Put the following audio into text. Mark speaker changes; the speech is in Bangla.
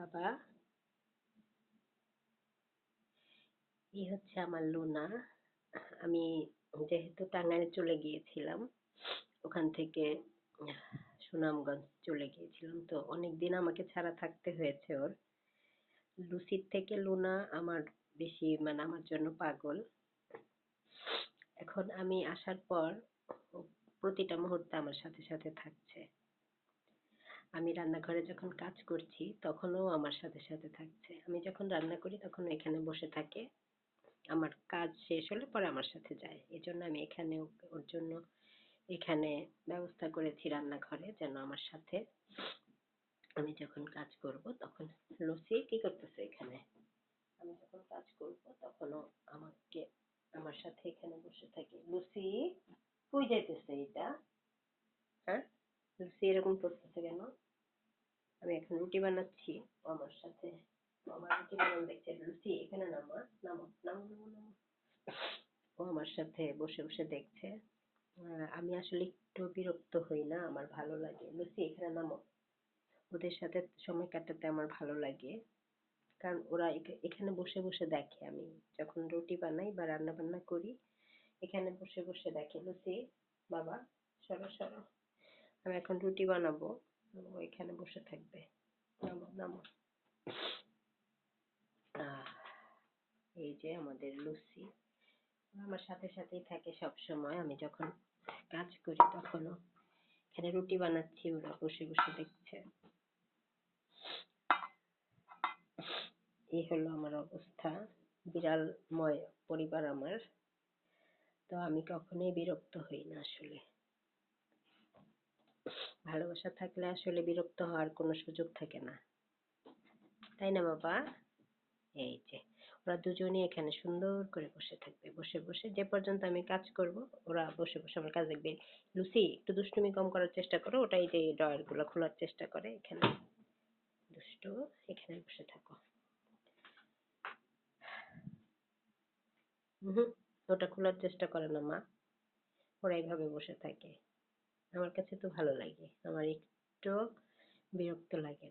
Speaker 1: বাবা। এই হচ্ছে আমার লুনা। আমি যেহেতু টাঙ্গাইলে চলে গিয়েছিলাম, ওখান থেকে সুনামগঞ্জ চলে গিয়েছিলাম। তো অনেকদিন আমাকে ছাড়া থাকতে হয়েছে ওর। লুসির থেকে লুনা আমার বেশি মানে আমার জন্য পাগল। এখন আমি আসার পর প্রতিটা মুহূর্তে আমার সাথে সাথে থাকছে। আমি রান্নাঘরে যখন কাজ করছি, তখনও আমার সাথে সাথে থাকছে। আমি যখন রান্না করি, তখন এখানে বসে থাকে। আমার কাজ শেষ হলে পরে আমার সাথে যায়। এই জন্য আমি এখানে, ওর জন্য এখানে ব্যবস্থা করেছি রান্নাঘরে যেন আমার সাথে আমি যখন কাজ করব, তখন লুসি কি করতেছে এখানে? আমি যখন কাজ করব, তখনও আমাকে, আমার সাথে এখানে বসে থাকে। লুসি কই যাইতেছে? লুসি এরকম করতেছে কেন আমি এখন রুটি বানাচ্ছি আমার সাথে। আমার রুটি বানানো দেখছে লুসি এখানে নামা, নামো নামো নামো নামো। ও আমার সাথে বসে বসে দেখছে। আমি আসলে একটু বিরক্ত হই না, আমার ভালো লাগে। লুসি এখানে নামো। ওদের সাথে সময় কাটাতে আমার ভালো লাগে। কারণ ওরা এখানে বসে বসে দেখে। আমি যখন রুটি বানাই বা রান্না বান্না করি, এখানে বসে বসে দেখে। লুসি বাবা, সরো সরো। আমি এখন রুটি বানাবো। ও এখানে বসে থাকবে। নামো নামো। এই যে আমাদের লুসি। আমার সাথে সাথেই থাকে সব সময় আমি যখন কাজ করি তখনও এখানে রুটি বানাচ্ছি, ওরা বসে বসে দেখছে। এই হলো আমার অবস্থা। বিড়ালময় পরিবার আমার। তো আমি কখনোই বিরক্ত হই না আসলে। ভালোবাসা থাকলে আসলে বিরক্ত হওয়ার কোনো সুযোগ থাকে না। তাই না বাবা? এই যে, ওরা দুজনেই এখানে সুন্দর করে বসে থাকবে। বসে বসে যে পর্যন্ত আমি কাজ করব, ওরা বসে বসে আমার কাজ দেখবে লুসি, একটু দুষ্টুমি কম করার চেষ্টা করো। ওটাই যে ড্রয়ারগুলো খোলার চেষ্টা করে এখানে। দুষ্টু, এখানে বসে থাকো। হুম ওটা খোলার চেষ্টা করে না মা। ওরা এইভাবে বসে থাকে। আমার কাছে তো ভালো লাগে। আমার একটু বিরক্ত লাগে